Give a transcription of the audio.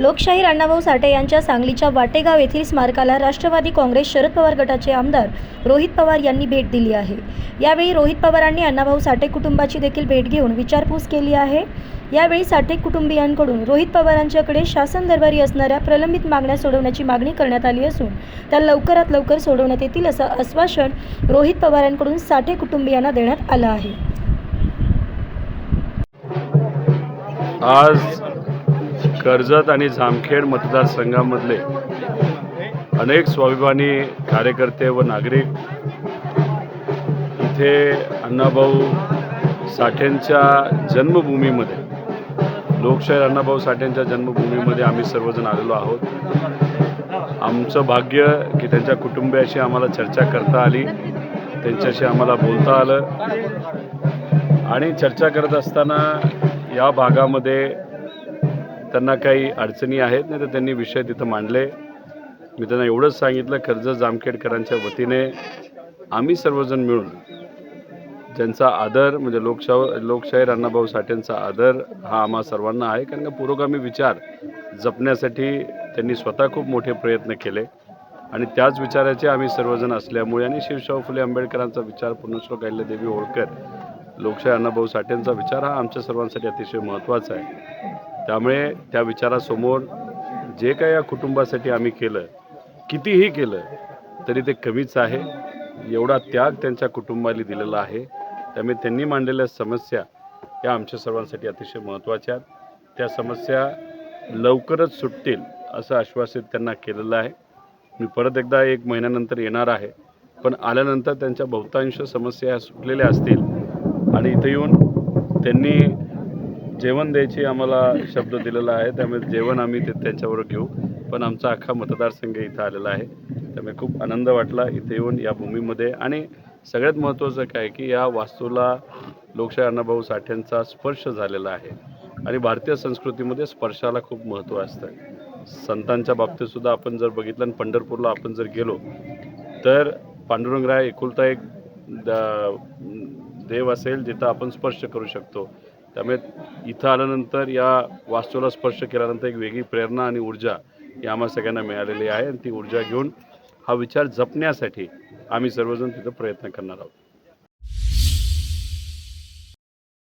लोकशाहीर अण्णाभाऊ साठे यांच्या सांगलीच्या वाटेगाव येथील स्मारकाला राष्ट्रवादी काँग्रेस शरद पवार गटाचे आमदार रोहित पवार यांनी भेट दिली आहे. यावेळी रोहित पवारांनी अण्णाभाऊ साठे कुटुंबाची देखील भेट घेऊन विचारपूस केली आहे. यावेळी साठे कुटुंबियांकडून रोहित पवारांच्याकडे शासन दरबारी असणाऱ्या प्रलंबित मागण्या सोडवण्याची मागणी करण्यात आली असून त्या लवकरात लवकर सोडवण्यात येतील असं आश्वासन रोहित पवारांकडून साठे कुटुंबियांना देण्यात आलं आहे. आज कर्जत आणि जामखेड मतदारसंघामधले अनेक स्वाभिमानी कार्यकर्ते व नागरिक इथे अण्णाभाऊ साठेंच्या जन्मभूमीमध्ये लोकशाहीर अण्णाभाऊ साठेंच्या जन्मभूमीमध्ये आम्ही सर्वजण आलेलो आहोत. आमचं भाग्य की त्यांच्या कुटुंबियाशी आम्हाला चर्चा करता आली त्यांच्याशी आम्हाला बोलता आलं. आणि चर्चा करत असताना या भागामध्ये त्यांना काही अडचणी आहेत नाही तर त्यांनी विषय तिथं मांडले. मी त्यांना एवढंच सांगितलं कर्ज जामखेडकरांच्या वतीने आम्ही सर्वजण मिळून ज्यांचा आदर म्हणजे लोकशाह लोकशाहीर अण्णाभाऊ साठेंचा आदर हा आम्हा सर्वांना आहे. कारण का पुरोगामी विचार जपण्यासाठी त्यांनी स्वतः खूप मोठे प्रयत्न केले. आणि त्याच विचाराचे आम्ही सर्वजण असल्यामुळे आणि शिवशाहू फुले आंबेडकरांचा विचार पुण्यश्लोक अहिल्यादेवी होळकर लोकशाही अण्णाभाऊ साठेंचा विचार हा आमच्या सर्वांसाठी अतिशय महत्त्वाचा आहे. त्यामुळे त्या विचारासमोर जे काय या कुटुंबासाठी आम्ही केलं कितीही केलं तरी ते कमीच आहे. एवढा त्याग त्यांच्या कुटुंबाला दिलेला आहे. त्यामुळे त्यांनी मांडलेल्या समस्या या आमच्या सर्वांसाठी अतिशय महत्त्वाच्या आहेत. त्या समस्या लवकरच सुटतील असं आश्वासित त्यांना केलेलं आहे. मी परत एकदा एक महिन्यानंतर येणार आहे. पण आल्यानंतर त्यांच्या बहुतांश समस्या सुटलेल्या असतील. आणि इथं येऊन त्यांनी जेवण द्यायची आम्हाला शब्द दिलेला आहे त्यामुळे जेवण आम्ही ते त्यांच्यावर घेऊ. पण आमचा अख्खा मतदारसंघ इथं आलेला आहे त्यामुळे खूप आनंद वाटला इथे येऊन या भूमीमध्ये. आणि सगळ्यात महत्त्वाचं काय की या वास्तूला लोकशाही अण्णाभाऊ साठ्यांचा स्पर्श झालेला आहे. आणि भारतीय संस्कृतीमध्ये स्पर्शाला खूप महत्त्व असतं. संतांच्या बाबतीतसुद्धा आपण जर बघितलं आणि पंढरपूरला आपण जर गेलो तर पांडुरंगराय एकुलता एक द- देव असेल जिथं आपण स्पर्श करू शकतो. त्यामुळे इथं आल्यानंतर या वास्तूला स्पर्श केल्यानंतर एक वेगळी प्रेरणा आणि ऊर्जा ही आम्हा सगळ्यांना मिळालेली आहे. आणि ती ऊर्जा घेऊन हा विचार जपण्यासाठी आम्ही सर्वजण तिथं प्रयत्न करणार आहोत.